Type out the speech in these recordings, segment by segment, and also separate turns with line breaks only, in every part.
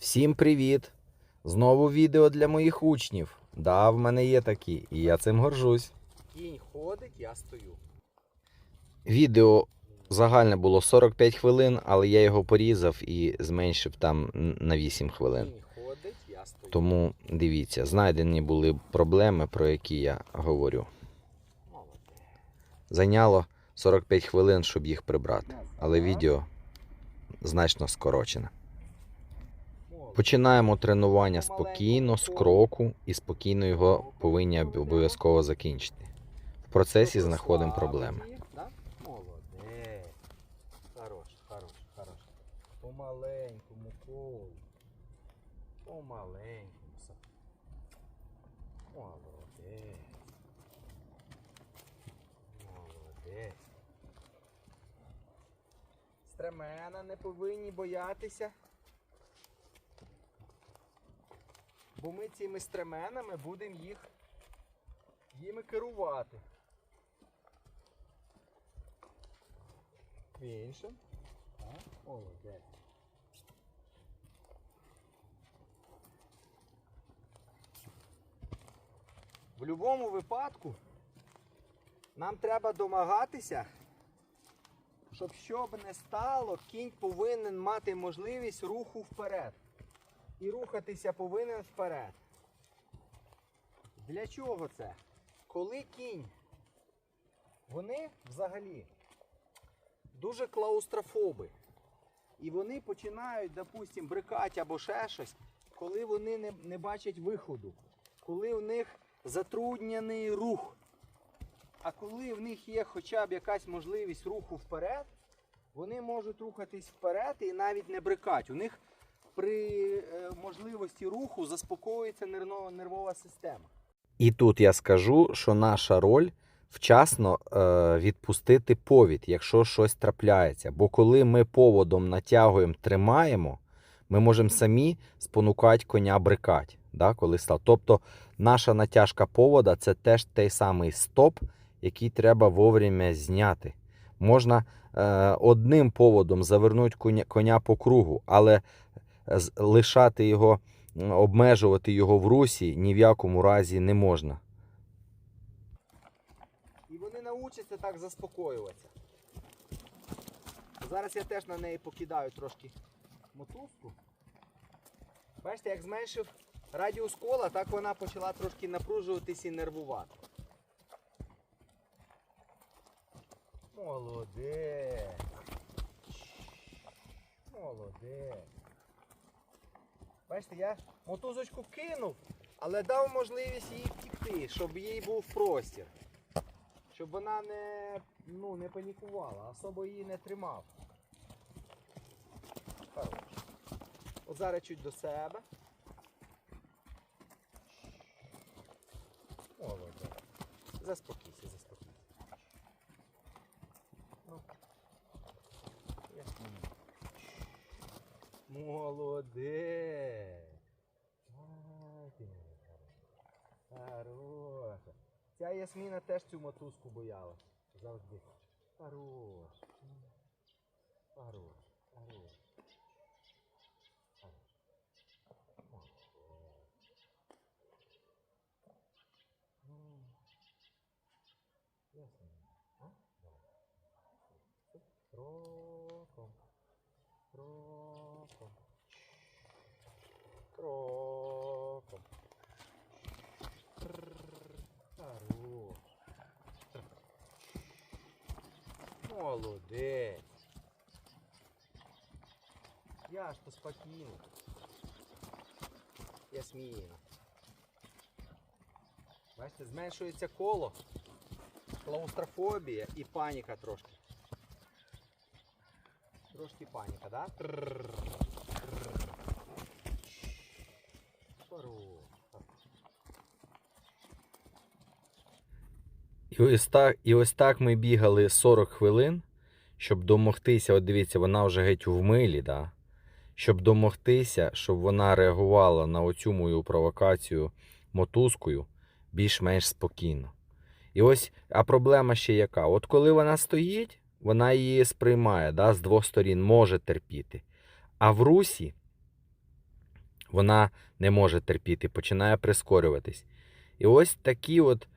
Всім привіт! Знову відео для моїх учнів. Да, в мене є такі, і я цим горжусь.
Кінь ходить, я стою.
Відео загальне було 45 хвилин, але я його порізав і зменшив там на 8 хвилин.
Кінь ходить, я стою.
Тому дивіться, знайдені були проблеми, про які я говорю.
Молодець.
Зайняло 45 хвилин, щоб їх прибрати, але відео значно скорочене. Починаємо тренування спокійно, з кроку, і спокійно його повинні обов'язково закінчити. В процесі знаходимо проблеми.
Молодець. Хорош, хорош, хорош. Помаленькому колу. Помаленькому. Молодець. Молодець. Стремена не повинні боятися. Бо ми цими стременами будемо їх їми керувати. Інше. Молодець. В будь-якому випадку нам треба домагатися, щоб що б не стало, кінь повинен мати можливість руху вперед. І рухатися повинен вперед. Для чого це? Коли кінь, вони взагалі дуже клаустрофоби. І вони починають, допустим, брикати або ще щось, коли вони не, не бачать виходу, коли в них затруднений рух. А коли в них є хоча б якась можливість руху вперед, вони можуть рухатись вперед і навіть не брикати. У них при е, можливості руху заспокоюється нервова система.
І тут я скажу, що наша роль вчасно е, відпустити повід, якщо щось трапляється. Бо коли ми поводом натягуємо, тримаємо, ми можемо самі спонукати коня брикати. Да, коли став. Тобто наша натяжка повода це теж той самий стоп, який треба вовремя зняти. Можна е, одним поводом завернути коня, коня по кругу, але лишати його обмежувати його в русі ні в якому разі не можна.
І вони навчаться так заспокоюватися. Зараз я теж на неї покидаю трошки мотузку. Бачите, як зменшив радіус кола, так вона почала трошки напружуватись і нервувати. Молодець. Молодець. Бачите, я мотузочку кинув, але дав можливість їй втікти, щоб їй був простір. Щоб вона не, ну, не панікувала, особо її не тримав. Хорош. От зараз чуть до себе. Молодець. Заспокійся, заспокійся. Ну. Молодець. Хороша. Ця Ясміна теж цю мотузку боялась. Завжди. Хорош. Хорош. Хорош. Молодець. М. Ясміна. А? Давай. Кроком. Кроком. Кроком. Трррр. Хорош. Молодець. Я ж то спокійно. Ясміна. Бачите, зменшується коло, клаустрофобія і паніка трошки. Трошки паніка, да? Трррр. Трррр.
І ось так, і ось так ми бігали 40 хвилин, щоб домогтися. От дивіться, вона вже геть в милі, да? щоб домогтися, щоб вона реагувала на оцю мою провокацію мотузкою більш-менш спокійно. І ось, а проблема ще яка? От коли вона стоїть, вона її сприймає да, з двох сторін, може терпіти. А в русі вона не може терпіти, починає прискорюватись. І ось такі от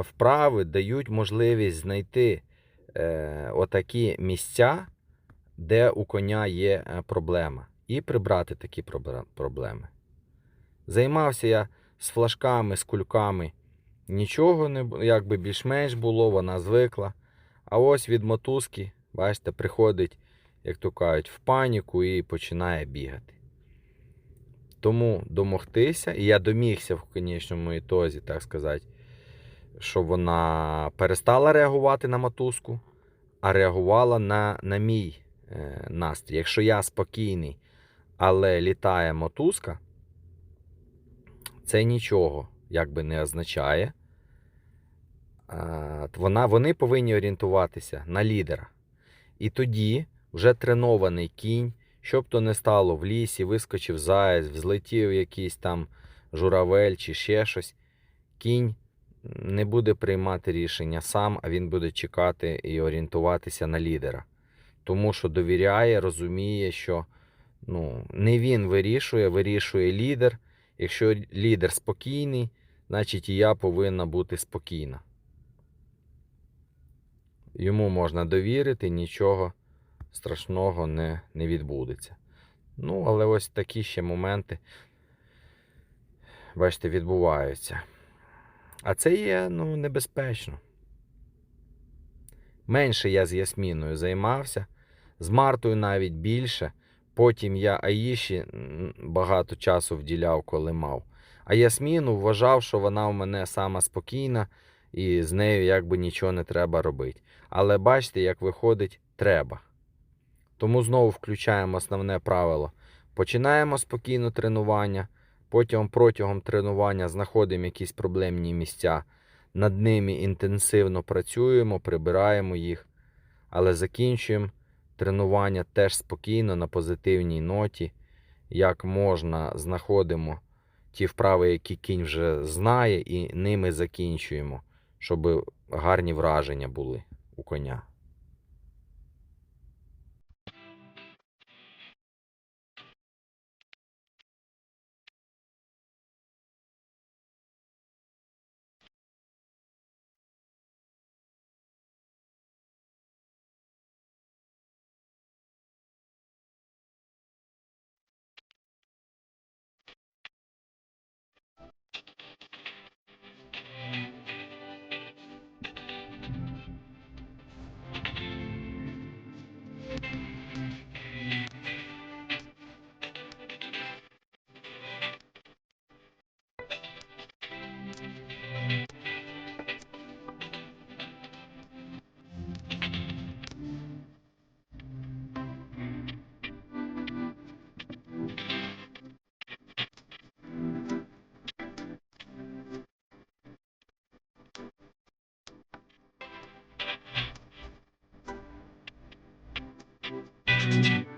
вправи дають можливість знайти е, отакі місця, де у коня є е, проблема, і прибрати такі проблеми. Займався я з флажками, з кульками. Нічого не якби більш-менш було, вона звикла. А ось від мотузки, бачите, приходить, як то кажуть, в паніку і починає бігати. Тому домогтися, і я домігся в конечному ітозі, так сказати, щоб вона перестала реагувати на мотузку, а реагувала на, на мій е, настрій. Якщо я спокійний, але літає мотузка, це нічого якби не означає. Вона, вони повинні орієнтуватися на лідера. І тоді вже тренований кінь, щоб то не стало в лісі, вискочив заяць, взлетів якийсь там журавель чи ще щось. Кінь не буде приймати рішення сам, а він буде чекати і орієнтуватися на лідера. Тому що довіряє, розуміє, що ну, не він вирішує, вирішує лідер. Якщо лідер спокійний, значить і я повинна бути спокійна. Йому можна довірити, нічого страшного не, не відбудеться. Ну, але ось такі ще моменти, бачите, відбуваються. А це є ну, небезпечно. Менше я з Ясміною займався, з Мартою навіть більше. Потім я Аїші багато часу вділяв, коли мав. А Ясміну вважав, що вона у мене сама спокійна і з нею якби нічого не треба робити. Але бачите, як виходить, треба. Тому знову включаємо основне правило. Починаємо спокійно тренування, потім протягом тренування знаходимо якісь проблемні місця, над ними інтенсивно працюємо, прибираємо їх, але закінчуємо тренування теж спокійно на позитивній ноті. Як можна, знаходимо ті вправи, які кінь вже знає, і ними закінчуємо, щоб гарні враження були у коня. Thank you.